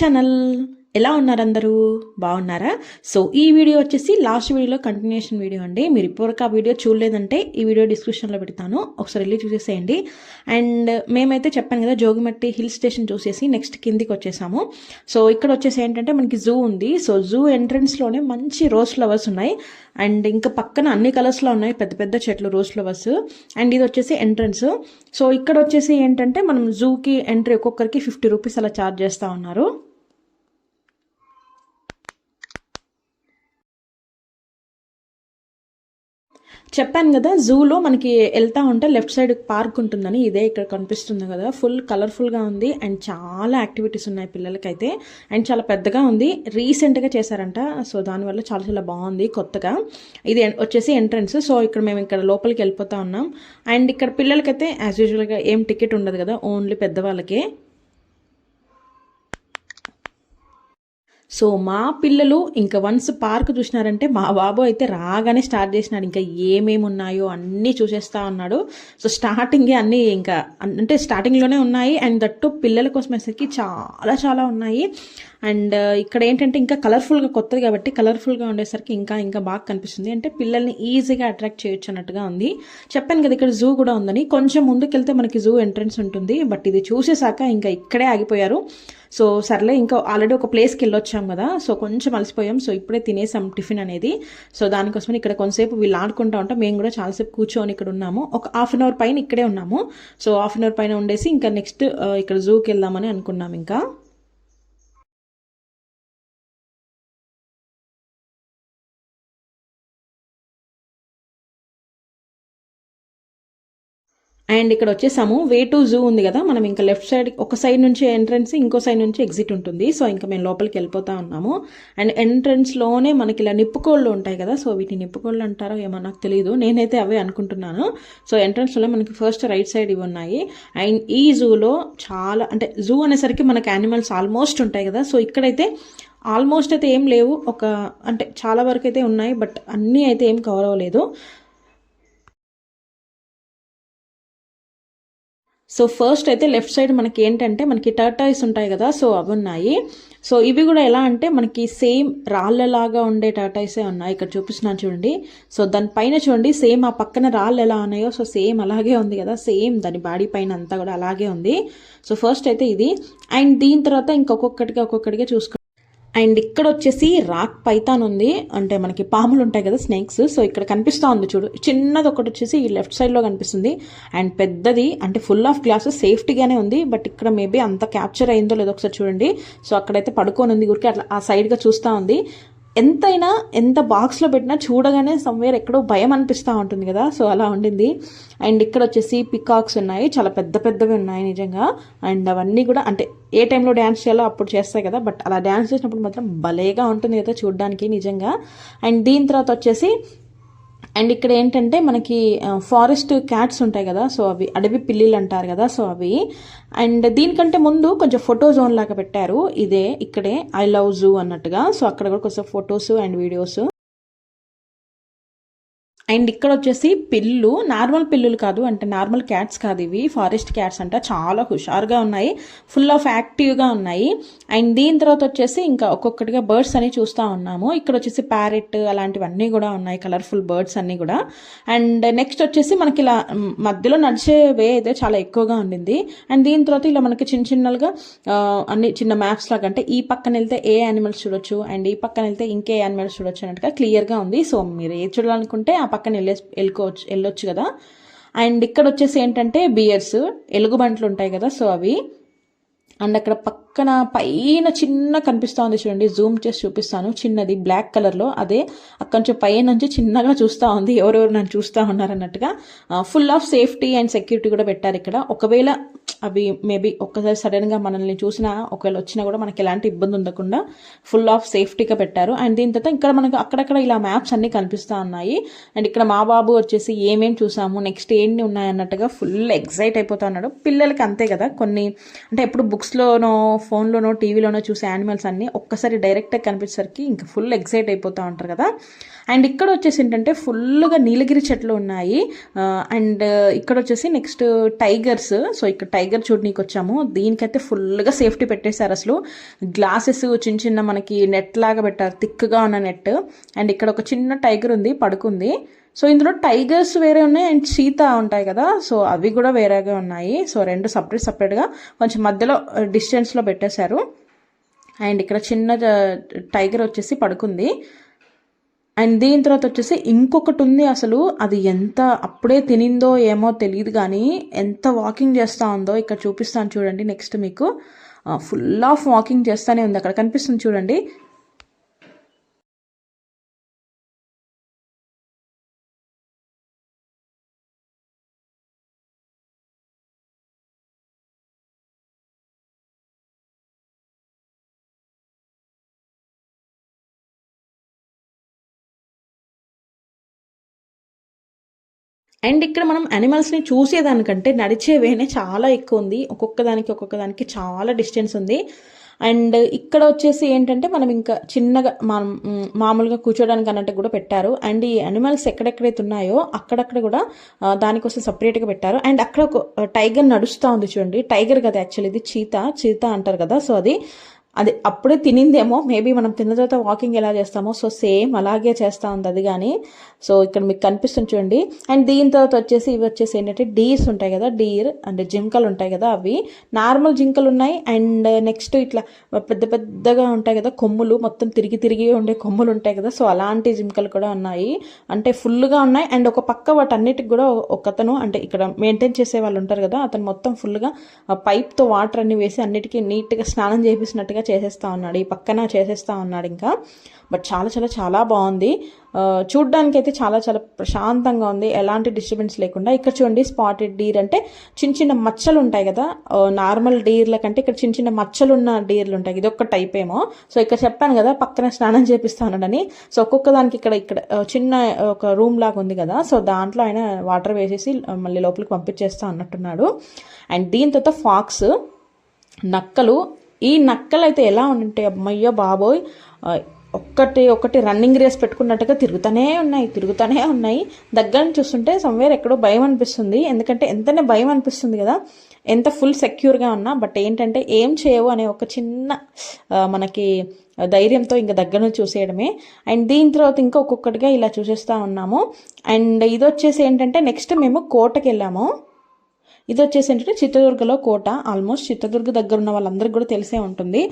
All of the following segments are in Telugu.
ఛానల్ ఎలా ఉన్నారు అందరూ? బాగున్నారా? సో ఈ వీడియో వచ్చేసి లాస్ట్ వీడియోలో కంటిన్యూషన్ వీడియో అండి. మీరు ఇప్పటివరకు ఆ వీడియో చూడలేదంటే ఈ వీడియో డిస్క్రిప్షన్లో పెడతాను. ఒకసారి వెళ్ళి చూసేసేయండి. అండ్ మేమైతే చెప్పాను కదా జోగిమట్టి హిల్ స్టేషన్ చూసేసి నెక్స్ట్ కిందికి వచ్చేసాము. సో ఇక్కడ వచ్చేసి ఏంటంటే మనకి జూ ఉంది. సో జూ ఎంట్రన్స్లోనే మంచి రోజ్ ఫ్లవర్స్ ఉన్నాయి. అండ్ ఇంకా పక్కన అన్ని కలర్స్లో ఉన్నాయి. పెద్ద పెద్ద చెట్లు రోజ్ ఫ్లవర్స్ అండ్ ఇది వచ్చేసి ఎంట్రన్స్ సో ఇక్కడ వచ్చేసి ఏంటంటే మనం జూకి ఎంట్రీ ఒక్కొక్కరికి ఫిఫ్టీ రూపీస్ అలా ఛార్జ్ చేస్తూ ఉన్నారు. చెప్పాను కదా జూలో మనకి వెళ్తా ఉంటే లెఫ్ట్ సైడ్ పార్క్ ఉంటుందని ఇదే ఇక్కడ కనిపిస్తుంది కదా. ఫుల్ కలర్ఫుల్గా ఉంది అండ్ చాలా యాక్టివిటీస్ ఉన్నాయి పిల్లలకైతే. అండ్ చాలా పెద్దగా ఉంది. రీసెంట్గా చేశారంట. సో దానివల్ల చాలా చాలా బాగుంది కొత్తగా. ఇది వచ్చేసి ఎంట్రన్స్ సో ఇక్కడ మేము ఇక్కడ లోపలికి వెళ్ళిపోతా ఉన్నాం. అండ్ ఇక్కడ పిల్లలకైతే యాజ్ యూజువల్గా ఏం టికెట్ ఉండదు కదా ఓన్లీ పెద్దవాళ్ళకే. సో మా పిల్లలు ఇంకా వన్స్ పార్క్ చూసినారంటే మా బాబు అయితే రాగానే స్టార్ట్ చేసినాడు. ఇంకా ఏమేమి ఉన్నాయో అన్నీ చూసేస్తా ఉన్నాడు. సో స్టార్టింగే అన్నీ ఇంకా అంటే స్టార్టింగ్లోనే ఉన్నాయి. అండ్ దట్టు పిల్లల కోసం వచ్చేసరికి చాలా చాలా ఉన్నాయి. అండ్ uh, ఇక్కడ ఏంటంటే ఇంకా కలర్ఫుల్గా కొత్తది కాబట్టి కలర్ఫుల్గా ఉండేసరికి ఇంకా ఇంకా బాగా కనిపిస్తుంది. అంటే పిల్లల్ని ఈజీగా అట్రాక్ట్ చేయొచ్చు అన్నట్టుగా ఉంది. చెప్పాను కదా ఇక్కడ జూ కూడా ఉందని. కొంచెం ముందుకెళ్తే మనకి జూ ఎంట్రన్స్ ఉంటుంది. బట్ ఇది చూసేసాక ఇంకా ఇక్కడే ఆగిపోయారు. సో సర్లే ఇంకా ఆల్రెడీ ఒక ప్లేస్కి వెళ్ళొచ్చాం కదా సో కొంచెం అలసిపోయాం. సో ఇప్పుడే తినేసాం టిఫిన్ అనేది. సో దానికోసమని ఇక్కడ కొంతసేపు వీళ్ళు ఆడుకుంటా ఉంటాం. మేము కూడా చాలాసేపు కూర్చొని ఇక్కడ ఉన్నాము. ఒక హాఫ్ అన్ అవర్ పైన ఇక్కడే ఉన్నాము. సో హాఫ్ అన్ అవర్ పైన ఉండేసి ఇంకా నెక్స్ట్ ఇక్కడ జూకి వెళ్దామని అనుకున్నాం ఇంకా. అండ్ ఇక్కడ వచ్చేసాము. వే టు జూ ఉంది కదా మనం ఇంకా లెఫ్ట్ సైడ్ ఒక సైడ్ నుంచి ఎంట్రన్స్ ఇంకో సైడ్ నుంచి ఎగ్జిట్ ఉంటుంది. సో ఇంకా మేము లోపలికి వెళ్ళిపోతా ఉన్నాము. అండ్ ఎంట్రన్స్లోనే మనకి ఇలా నిప్పుకోళ్ళు ఉంటాయి కదా సో వీటిని నిప్పుకోళ్ళు అంటారో ఏమో నాకు తెలియదు నేనైతే అవే అనుకుంటున్నాను. సో ఎంట్రన్స్లో మనకి ఫస్ట్ రైట్ సైడ్ ఇవి ఉన్నాయి. అండ్ ఈ జూలో చాలా అంటే జూ అనేసరికి మనకి యానిమల్స్ ఆల్మోస్ట్ ఉంటాయి కదా సో ఇక్కడైతే ఆల్మోస్ట్ అయితే ఏం లేవు. ఒక అంటే చాలా వరకు అయితే ఉన్నాయి బట్ అన్నీ అయితే ఏం కవర్ అవ్వలేదు. సో ఫస్ట్ అయితే లెఫ్ట్ సైడ్ మనకి ఏంటంటే మనకి టర్టాయిస్ ఉంటాయి కదా సో అవి ఉన్నాయి. సో ఇవి కూడా ఎలా అంటే మనకి సేమ్ రాళ్ళలాగా ఉండే టర్టాయిసే ఉన్నాయి. ఇక్కడ చూపిస్తున్నాను చూడండి. సో దానిపైన చూడండి సేమ్ ఆ పక్కన రాళ్ళు ఎలా ఉన్నాయో సో సేమ్ అలాగే ఉంది కదా సేమ్ దాని బాడీ పైన అంతా కూడా అలాగే ఉంది. సో ఫస్ట్ అయితే ఇది. అండ్ దీని తర్వాత ఇంకొకటిగా ఒక్కొక్కటిగా చూసుకో అండ్ ఇక్కడ వచ్చేసి రాక్ పైతాన్ ఉంది. అంటే మనకి పాములు ఉంటాయి కదా స్నేక్స్. సో ఇక్కడ కనిపిస్తూ ఉంది చూడు. చిన్నది ఒకటి వచ్చేసి ఈ లెఫ్ట్ సైడ్లో కనిపిస్తుంది. అండ్ పెద్దది అంటే ఫుల్ ఆఫ్ గ్లాసెస్ సేఫ్టీగానే ఉంది. బట్ ఇక్కడ మేబీ అంత క్యాప్చర్ అయిందో లేదో ఒకసారి చూడండి. సో అక్కడైతే పడుకొని ఉంది గురికి అట్లా ఆ సైడ్గా చూస్తూ ఉంది. ఎంతైనా ఎంత బాక్స్లో పెట్టినా చూడగానే సమ్వేర్ ఎక్కడో భయం అనిపిస్తూ ఉంటుంది కదా. సో అలా ఉండింది. అండ్ ఇక్కడ వచ్చేసి పికాక్స్ ఉన్నాయి. చాలా పెద్ద పెద్దవి ఉన్నాయి నిజంగా. అండ్ అవన్నీ కూడా అంటే ఏ టైంలో డ్యాన్స్ చేయాలో అప్పుడు చేస్తాయి కదా. బట్ అలా డ్యాన్స్ చేసినప్పుడు మాత్రం భలేగా ఉంటుంది కదా చూడడానికి నిజంగా. అండ్ దీని తర్వాత వచ్చేసి అండ్ ఇక్కడ ఏంటంటే మనకి ఫారెస్ట్ క్యాట్స్ ఉంటాయి కదా సో అవి అడవి పిల్లిలు అంటారు కదా సో అవి. అండ్ దీనికంటే ముందు కొంచెం ఫోటో జోన్ లాగా పెట్టారు. ఇదే ఇక్కడే ఐ లవ్ జూ అన్నట్టుగా. సో అక్కడ కూడా కొంచెం ఫొటోస్ అండ్ వీడియోస్ అండ్ ఇక్కడ వచ్చేసి పిల్లు నార్మల్ పిల్లులు కాదు అంటే నార్మల్ క్యాట్స్ కాదు ఇవి. ఫారెస్ట్ క్యాట్స్ అంట చాలా హుషారుగా ఉన్నాయి. ఫుల్ ఆఫ్ యాక్టివ్గా ఉన్నాయి. అండ్ దీని తర్వాత వచ్చేసి ఇంకా ఒక్కొక్కటిగా బర్డ్స్ అని చూస్తూ ఉన్నాము. ఇక్కడ వచ్చేసి ప్యారెట్ అలాంటివన్నీ కూడా ఉన్నాయి కలర్ఫుల్ బర్డ్స్ అన్నీ కూడా. అండ్ నెక్స్ట్ వచ్చేసి మనకి ఇలా మధ్యలో నడిచే వే అయితే చాలా ఎక్కువగా ఉండింది. అండ్ దీని తర్వాత ఇలా మనకి చిన్న చిన్నగా అన్ని చిన్న మ్యాప్స్ లాగా అంటే ఈ పక్కన వెళ్తే ఏ యానిమల్స్ చూడొచ్చు అండ్ ఈ పక్కన వెళ్తే ఇంకే యానిమల్స్ చూడొచ్చు అన్నట్టుగా క్లియర్గా ఉంది. సో మీరు ఏది చూడాలనుకుంటే ఆ పక్కన వెళ్ళే వెళ్ళుకోవచ్చు వెళ్ళొచ్చు కదా. అండ్ ఇక్కడ వచ్చేసి ఏంటంటే బియర్స్ ఎలుగుబంట్లు ఉంటాయి కదా సో అవి. అండ్ అక్కడ పక్కన పైన చిన్న కనిపిస్తూ ఉంది చూడండి జూమ్ చేసి చూపిస్తాను. చిన్నది బ్లాక్ కలర్లో అదే అక్కడ నుంచి పైన నుంచి చిన్నగా చూస్తూ ఉంది. ఎవరెవరు నన్ను చూస్తూ ఉన్నారన్నట్టుగా full of safety and security కూడా పెట్టారు ఇక్కడ. ఒకవేళ అవి మేబీ ఒక్కసారి సడన్గా మనల్ని చూసినా ఒకవేళ వచ్చినా కూడా మనకి ఎలాంటి ఇబ్బంది ఉండకుండా ఫుల్ ఆఫ్ సేఫ్టీగా పెట్టారు. అండ్ దీని తర్వాత ఇక్కడ మనకు అక్కడక్కడ ఇలా మ్యాప్స్ అన్ని కనిపిస్తూ ఉన్నాయి. అండ్ ఇక్కడ మా బాబు వచ్చేసి ఏమేం చూసాము నెక్స్ట్ ఏంటి ఉన్నాయి అన్నట్టుగా ఫుల్ ఎక్సైట్ అయిపోతా ఉన్నాడు. పిల్లలకి అంతే కదా కొన్ని అంటే ఎప్పుడు బుక్స్లోనో ఫోన్లోనో టీవీలోనో చూసే యానిమల్స్ అన్నీ ఒక్కసారి డైరెక్ట్గా కనిపించేసరికి ఇంకా ఫుల్ ఎగ్జైట్ అయిపోతూ ఉంటారు కదా. అండ్ ఇక్కడ వచ్చేసి ఏంటంటే ఫుల్గా నీలగిరి చెట్లు ఉన్నాయి. అండ్ ఇక్కడ వచ్చేసి నెక్స్ట్ టైగర్స్. సో ఇక్కడ టైగర్ చూడనీకి వచ్చాము. దీనికైతే ఫుల్గా సేఫ్టీ పెట్టేశారు అసలు. గ్లాసెస్ చిన్న చిన్న మనకి నెట్ లాగా పెట్టారు. థిక్గా ఉన్న నెట్. అండ్ ఇక్కడ ఒక చిన్న టైగర్ ఉంది పడుకుంది. సో ఇందులో టైగర్స్ వేరే ఉన్నాయి అండ్ సీత ఉంటాయి కదా. సో అవి కూడా వేరేగా ఉన్నాయి. సో రెండు సపరేట్ సపరేట్గా కొంచెం మధ్యలో డిస్టెన్స్లో పెట్టేశారు. అండ్ ఇక్కడ చిన్న టైగర్ వచ్చేసి పడుకుంది. అండ్ దీని తర్వాత వచ్చేసి ఇంకొకటి ఉంది అసలు. అది ఎంత అప్పుడే తినిందో ఏమో తెలియదు కానీ ఎంత వాకింగ్ చేస్తూ ఉందో ఇక్కడ చూపిస్తాను చూడండి నెక్స్ట్ మీకు. ఫుల్ ఆఫ్ వాకింగ్ చేస్తూనే ఉంది. అక్కడ కనిపిస్తుంది చూడండి. అండ్ ఇక్కడ మనం యానిమల్స్ని చూసేదానికంటే నడిచే వేనే చాలా ఎక్కువ ఉంది. ఒక్కొక్క దానికి ఒక్కొక్క దానికి చాలా డిస్టెన్స్ ఉంది. అండ్ ఇక్కడ వచ్చేసి ఏంటంటే మనం ఇంకా చిన్నగా మనం మామూలుగా కూర్చోడానికి అన్నట్టు కూడా పెట్టారు. అండ్ ఈ అనిమల్స్ ఎక్కడెక్కడైతే ఉన్నాయో అక్కడక్కడ కూడా దానికోసం సపరేట్గా పెట్టారు. అండ్ అక్కడ ఒక టైగర్ నడుస్తూ ఉంది చూడండి. టైగర్ కదా యాక్చువల్లీ ఇది చీత. చీత అంటారు కదా. సో అది అది అప్పుడే తినిందేమో మేబీ మనం తిన్న తర్వాత వాకింగ్ ఎలా చేస్తామో సో సేమ్ అలాగే చేస్తూ ఉంది అది కానీ సో ఇక్కడ మీకు కనిపిస్తుంది చూడండి. అండ్ దీని తర్వాత వచ్చేసి ఇవి వచ్చేసి ఏంటంటే డీర్స్ ఉంటాయి కదా డీర్ అండ్ జింకలు ఉంటాయి కదా అవి. నార్మల్ జింకలు ఉన్నాయి అండ్ నెక్స్ట్ ఇట్లా పెద్ద పెద్దగా ఉంటాయి కదా కొమ్ములు మొత్తం తిరిగి తిరిగి ఉండే కొమ్ములు ఉంటాయి కదా సో అలాంటి జింకలు కూడా ఉన్నాయి. అంటే ఫుల్గా ఉన్నాయి అండ్ ఒక పక్క వాటన్నిటికి కూడా ఒకతను అంటే ఇక్కడ మెయింటైన్ చేసే వాళ్ళు ఉంటారు కదా అతను మొత్తం ఫుల్గా పైప్తో వాటర్ అన్ని వేసి అన్నిటికీ నీట్గా స్నానం చేపిస్తున్నట్టుగా చేసేస్తా ఉన్నాడు ఈ పక్కన చేసేస్తా ఉన్నాడు ఇంకా. బట్ చాలా చాలా చాలా బాగుంది. చూడ్డానికి అయితే చాలా చాలా ప్రశాంతంగా ఉంది. ఎలాంటి డిస్టర్బెన్స్ లేకుండా. ఇక్కడ చూడండి స్పాటెడ్ డీర్ అంటే చిన్న చిన్న మచ్చలు ఉంటాయి కదా. నార్మల్ డీర్ల కంటే ఇక్కడ చిన్న చిన్న మచ్చలు ఉన్న డీర్లు ఉంటాయి. ఇది ఒక టైప్ ఏమో. సో ఇక్కడ చెప్పాను కదా పక్కన స్నానం చేపిస్తా ఉన్నాడని. సో ఒక్కొక్క దానికి ఇక్కడ ఇక్కడ చిన్న ఒక రూమ్ లాగా ఉంది కదా. సో దాంట్లో ఆయన వాటర్ వేసేసి మళ్ళీ లోపలికి పంపించేస్తా అన్నట్టున్నాడు. అండ్ దీని తర్వాత ఫాక్స్ నక్కలు ఈ నక్కలు అయితే ఎలా ఉంటాయి అమ్మయ్యో బాబోయ్ ఒక్కటి ఒకటి రన్నింగ్ రేస్ పెట్టుకున్నట్టుగా తిరుగుతూనే ఉన్నాయి తిరుగుతూనే ఉన్నాయి. దగ్గర నుంచి చూస్తుంటే సమ్వేర్ ఎక్కడో భయం అనిపిస్తుంది. ఎందుకంటే ఎంతనే భయం అనిపిస్తుంది కదా ఎంత ఫుల్ సెక్యూర్గా ఉన్నా బట్ ఏంటంటే ఏం చేయవు అనే ఒక చిన్న మనకి ధైర్యంతో ఇంకా దగ్గర నుంచి చూసేయడమే. అండ్ దీని తర్వాత ఇంకా ఒక్కొక్కటిగా ఇలా చూసేస్తూ ఉన్నాము. అండ్ ఇది వచ్చేసి ఏంటంటే నెక్స్ట్ మేము కోటకి వెళ్ళాము ఇది వచ్చేసి ఏంటంటే చిత్రదుర్గలో కోట ఆల్మోస్ట్ చిత్రదుర్గ దగ్గర ఉన్న వాళ్ళందరికీ కూడా తెలిసే ఉంటుంది.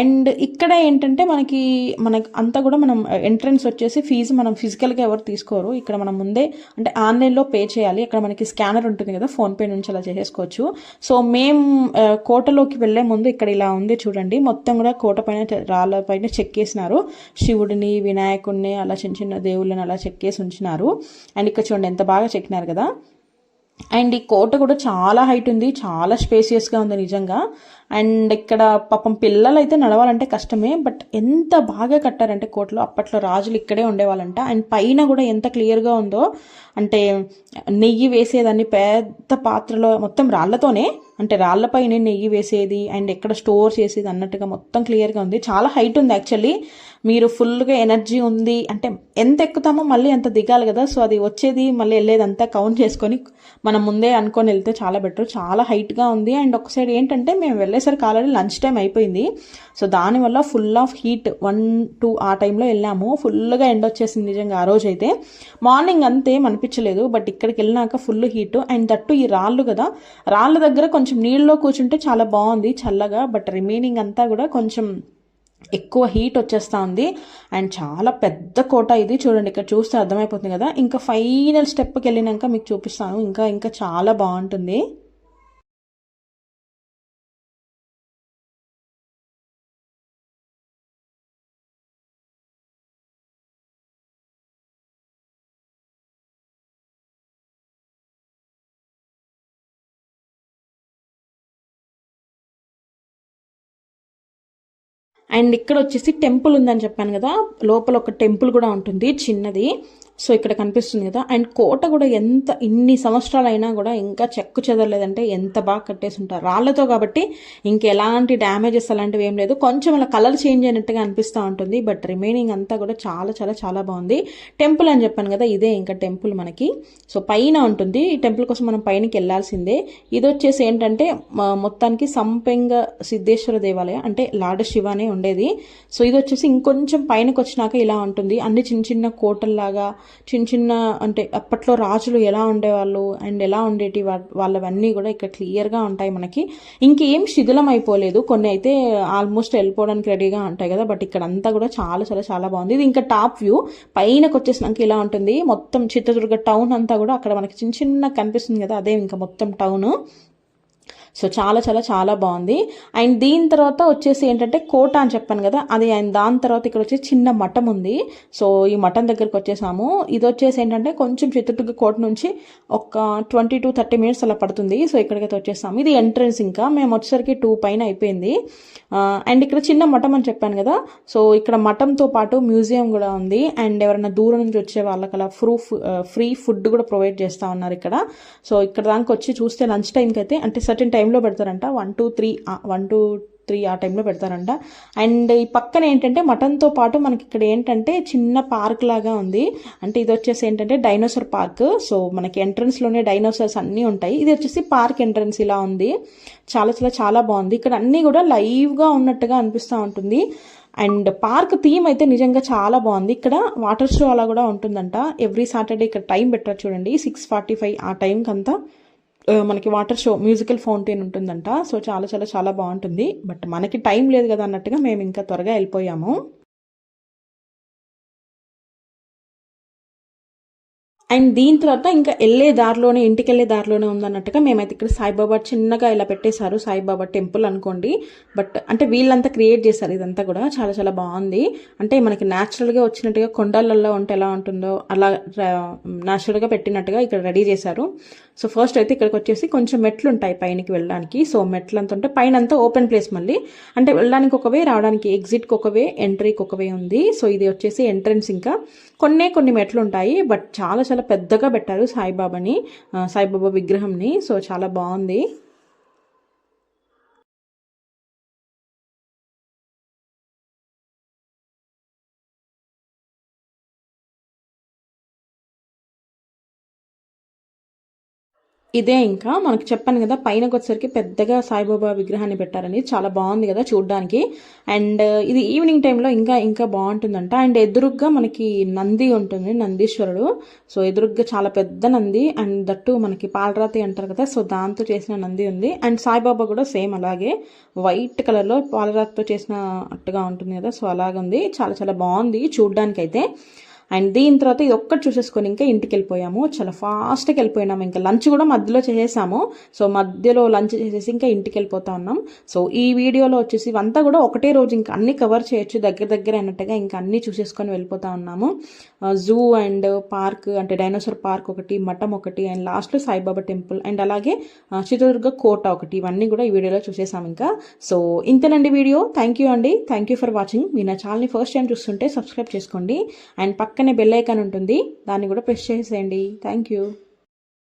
అండ్ ఇక్కడ ఏంటంటే మనకి మనకి అంతా కూడా మనం uh, ఎంట్రన్స్ వచ్చేసి ఫీజు మనం ఫిజికల్గా ఎవరు తీసుకోరు. ఇక్కడ మనం ముందే అంటే ఆన్లైన్లో పే చేయాలి. ఇక్కడ మనకి స్కానర్ ఉంటుంది కదా ఫోన్పే నుంచి అలా చేసేసుకోవచ్చు. సో మేము uh, కోటలోకి వెళ్ళే ముందు ఇక్కడ ఇలా ఉంది చూడండి. మొత్తం కూడా కోట పైన రాళ్ళ పైన చెక్కేసినారు శివుడిని వినాయకుడిని అలా చిన్న చిన్న దేవుళ్ళని అలా చెక్కేసి ఉంచినారు. అండ్ ఇక్కడ చూడండి ఎంత బాగా చెక్కినారు కదా. అండ్ ఈ కోట కూడా చాలా హైట్ ఉంది చాలా స్పేసియస్గా ఉంది నిజంగా. అండ్ ఇక్కడ పాపం పిల్లలు అయితే నడవాలంటే కష్టమే బట్ ఎంత బాగా కట్టారంటే కోటలో అప్పట్లో రాజులు ఇక్కడే ఉండేవాళ్ళంట. అండ్ పైన కూడా ఎంత క్లియర్గా ఉందో అంటే నెయ్యి వేసేదాన్ని పెద్ద పాత్రలో మొత్తం రాళ్ళతోనే అంటే రాళ్ళపైనే నెయ్యి వేసేది అండ్ ఎక్కడ స్టోర్ చేసేది అన్నట్టుగా మొత్తం క్లియర్గా ఉంది. చాలా హైట్ ఉంది యాక్చువల్లీ మీరు ఫుల్గా ఎనర్జీ ఉంది అంటే ఎంత ఎక్కుతామో మళ్ళీ అంత దిగాలి కదా. సో అది వచ్చేది మళ్ళీ వెళ్ళేది అంతా కౌంట్ చేసుకొని మనం ముందే అనుకొని వెళ్తే చాలా బెటర్. చాలా హైట్గా ఉంది. అండ్ ఒక సైడ్ ఏంటంటే మేము వెళ్ళేసరికి ఆల్రెడీ లంచ్ టైం అయిపోయింది. సో దానివల్ల full of heat one two ఆ టైంలో వెళ్ళాము. ఫుల్గా ఎండ్ వచ్చేసింది నిజంగా ఆ రోజు అయితే. మార్నింగ్ అంతే అనిపించలేదు. బట్ ఇక్కడికి వెళ్ళినాక ఫుల్ హీట్. అండ్ దట్టు ఈ రాళ్ళు కదా. రాళ్ళ దగ్గర కొంచెం నీళ్ళలో కూర్చుంటే చాలా బాగుంది చల్లగా. బట్ రిమైనింగ్ అంతా కూడా కొంచెం ఎక్కువ హీట్ వచ్చేస్తూ ఉంది అండ్ చాలా పెద్ద కోట ఇది. చూడండి ఇక్కడ చూస్తే అర్థమైపోతుంది కదా. ఇంకా ఫైనల్ స్టెప్కి వెళ్ళినాక మీకు చూపిస్తాను. ఇంకా ఇంకా చాలా బాగుంటుంది. అండ్ ఇక్కడ వచ్చేసి టెంపుల్ ఉందని చెప్పాను కదా లోపల ఒక టెంపుల్ కూడా ఉంటుంది చిన్నది. సో ఇక్కడ కనిపిస్తుంది కదా అండ్ కోట కూడా ఎంత ఇన్ని సంవత్సరాలు అయినా కూడా ఇంకా చెక్కు చెదరలేదంటే ఎంత బాగా కట్టేసి ఉంటారు రాళ్ళతో కాబట్టి ఇంకెలాంటి డ్యామేజెస్ అలాంటివి ఏం లేదు. కొంచెం అలా కలర్ చేంజ్ అయినట్టుగా అనిపిస్తూ ఉంటుంది బట్ రిమైనింగ్ అంతా కూడా చాలా చాలా చాలా బాగుంది. టెంపుల్ అని చెప్పాను కదా ఇదే ఇంకా టెంపుల్ మనకి. సో పైన ఉంటుంది ఈ టెంపుల్ కోసం మనం పైనకి వెళ్ళాల్సిందే. ఇది వచ్చేసి ఏంటంటే మొత్తానికి సంపెంగ సిద్ధేశ్వర దేవాలయం అంటే లాడ శివ అనే ఉండేది. సో ఇది వచ్చేసి ఇంకొంచెం పైనకు వచ్చినాక ఇలా ఉంటుంది. అన్ని చిన్న చిన్న కోటల్లాగా చిన్న చిన్న అంటే అప్పట్లో రాజులు ఎలా ఉండేవాళ్ళు అండ్ ఎలా ఉండేటి వాళ్ళవన్నీ కూడా ఇక్కడ క్లియర్గా ఉంటాయి మనకి. ఇంకేం శిథిలం అయిపోలేదు కొన్ని అయితే ఆల్మోస్ట్ వెళ్ళిపోవడానికి రెడీగా ఉంటాయి కదా. బట్ ఇక్కడ అంతా కూడా చాలా చాలా చాలా బాగుంది. ఇది ఇంకా టాప్ వ్యూ. పైనకు వచ్చేసినాక ఇలా ఉంటుంది. మొత్తం చిత్రదుర్గ టౌన్ అంతా కూడా అక్కడ మనకి చిన్న చిన్న కనిపిస్తుంది కదా. అదే ఇంకా మొత్తం టౌన్. సో చాలా చాలా చాలా బాగుంది. అండ్ దీని తర్వాత వచ్చేసి ఏంటంటే కోట అని చెప్పాను కదా అది అండ్ దాని తర్వాత ఇక్కడ వచ్చేసి చిన్న మఠం ఉంది. సో ఈ మఠం దగ్గరికి వచ్చేసాము. ఇది వచ్చేసి ఏంటంటే కొంచెం చిత్రదుర్గ కోట నుంచి ఒక ట్వంటీ టు థర్టీ మినిట్స్ అలా పడుతుంది. సో ఇక్కడికైతే వచ్చేసాము. ఇది ఎంట్రన్స్ ఇంకా. మేము వచ్చేసరికి టూ పైన అయిపోయింది. అండ్ ఇక్కడ చిన్న మఠం అని చెప్పాను కదా సో ఇక్కడ మఠంతో పాటు మ్యూజియం కూడా ఉంది. అండ్ ఎవరైనా దూరం నుంచి వచ్చే వాళ్ళకి అలా ఫ్రూ ఫ్రీ ఫుడ్ కూడా ప్రొవైడ్ చేస్తూ ఉన్నారు ఇక్కడ. సో ఇక్కడ దానికి వచ్చి చూస్తే లంచ్ టైంకి అయితే అంటే సర్టన్ టైంలో పెడతారంట. One two three one two three ఆ టైంలో పెడతారంట. అండ్ ఈ పక్కన ఏంటంటే మటన్తో పాటు మనకి ఇక్కడ ఏంటంటే చిన్న పార్క్ లాగా ఉంది. అంటే ఇది వచ్చేసి ఏంటంటే డైనోసార్ పార్క్. సో మనకి ఎంట్రన్స్లోనే డైనోసార్స్ అన్నీ ఉంటాయి. ఇది వచ్చేసి పార్క్ ఎంట్రన్స్ ఇలా ఉంది. చాలా చాలా చాలా బాగుంది. ఇక్కడ అన్నీ కూడా లైవ్గా ఉన్నట్టుగా అనిపిస్తూ ఉంటుంది. అండ్ పార్క్ థీమ్ అయితే నిజంగా చాలా బాగుంది. ఇక్కడ వాటర్ షో అలా కూడా ఉంటుందంట. ఎవ్రీ సాటర్డే ఇక్కడ టైం పెట్టారు చూడండి. సిక్స్ ఫార్టీ ఫైవ్ ఆ టైంకి అంతా మనకి వాటర్ షో మ్యూజికల్ ఫౌంటైన్ ఉంటుందంట. సో చాలా చాలా చాలా బాగుంటుంది. బట్ మనకి టైం లేదు కదా అన్నట్టుగా మేము ఇంకా త్వరగా వెళ్ళిపోయాము. అండ్ దీని తర్వాత ఇంకా వెళ్ళే దారిలోనే ఇంటికి వెళ్ళే దారిలోనే ఉందన్నట్టుగా మేమైతే ఇక్కడ సాయిబాబా చిన్నగా ఇలా పెట్టేశారు సాయిబాబా టెంపుల్ అనుకోండి. బట్ అంటే వీళ్ళంతా క్రియేట్ చేశారు ఇదంతా కూడా. చాలా చాలా బాగుంది. అంటే మనకి న్యాచురల్గా వచ్చినట్టుగా కొండలలో ఉంటే ఎలా ఉంటుందో అలా న్యాచురల్గా పెట్టినట్టుగా ఇక్కడ రెడీ చేశారు. సో ఫస్ట్ అయితే ఇక్కడికి వచ్చేసి కొంచెం మెట్లు ఉంటాయి పైనకి వెళ్ళడానికి. సో మెట్లు అంత ఉంటే పైన అంతా ఓపెన్ ప్లేస్ మళ్ళీ. అంటే వెళ్ళడానికి ఒక వే రావడానికి ఎగ్జిట్కి ఒక వే ఎంట్రీకి ఒక వే ఉంది. సో ఇది వచ్చేసి ఎంట్రన్స్ ఇంకా. కొన్నే కొన్ని మెట్లు ఉంటాయి బట్ చాలా చాలా పెద్దగా పెట్టారు సాయిబాబాని సాయిబాబా విగ్రహంని. సో చాలా బాగుంది. ఇదే ఇంకా. మనకి చెప్పాను కదా పైనకి వచ్చేసరికి పెద్దగా సాయిబాబా విగ్రహాన్ని పెట్టారని చాలా బాగుంది కదా చూడడానికి. అండ్ uh, ఇది ఈవినింగ్ టైంలో ఇంకా ఇంకా బాగుంటుందంట. అండ్ ఎదురుగ్గా మనకి నంది ఉంటుంది నందీశ్వరుడు. సో ఎదురుగ్గా చాలా పెద్ద నంది అండ్ దట్టు మనకి పాలరాతి అంటారు కదా సో దాంతో చేసిన నంది ఉంది. అండ్ సాయిబాబా కూడా సేమ్ అలాగే. వైట్ కలర్లో పాలరాతితో చేసిన అట్టుగా ఉంటుంది కదా సో అలాగుంది. ఉంది చాలా చాలా బాగుంది చూడ్డానికైతే. అయితే అండ్ దీని తర్వాత ఇది ఒక్కటి చూసేసుకొని ఇంకా ఇంటికి వెళ్ళిపోయాము చాలా ఫాస్ట్గా వెళ్ళిపోయినాము. ఇంకా లంచ్ కూడా మధ్యలో చేసేసాము. సో మధ్యలో లంచ్ చేసేసి ఇంకా ఇంటికి వెళ్ళిపోతా ఉన్నాం. సో ఈ వీడియోలో వచ్చేసి ఇవంతా కూడా ఒకటే రోజు ఇంకా అన్ని కవర్ చేయొచ్చు దగ్గర దగ్గర అన్నట్టుగా ఇంకా అన్ని చూసేసుకొని వెళ్ళిపోతా ఉన్నాము. జూ అండ్ పార్క్ అంటే డైనోసార్ పార్క్ ఒకటి మఠం ఒకటి అండ్ లాస్ట్లో సాయిబాబా టెంపుల్ అండ్ అలాగే చిత్రదుర్గ కోట ఒకటి. ఇవన్నీ కూడా ఈ వీడియోలో చూసేసాం ఇంకా. సో ఇంతేనండి వీడియో. థ్యాంక్ యూ అండి. థ్యాంక్ యూ ఫర్ వాచింగ్ మీ నా ఛానల్ని ఫస్ట్ టైం చూస్తుంటే సబ్స్క్రైబ్ చేసుకోండి. అండ్ పక్క పక్కనే బెల్ ఐకాన్ ఉంటుంది. దాన్ని కూడా ప్రెస్ చేసేయండి. Thank you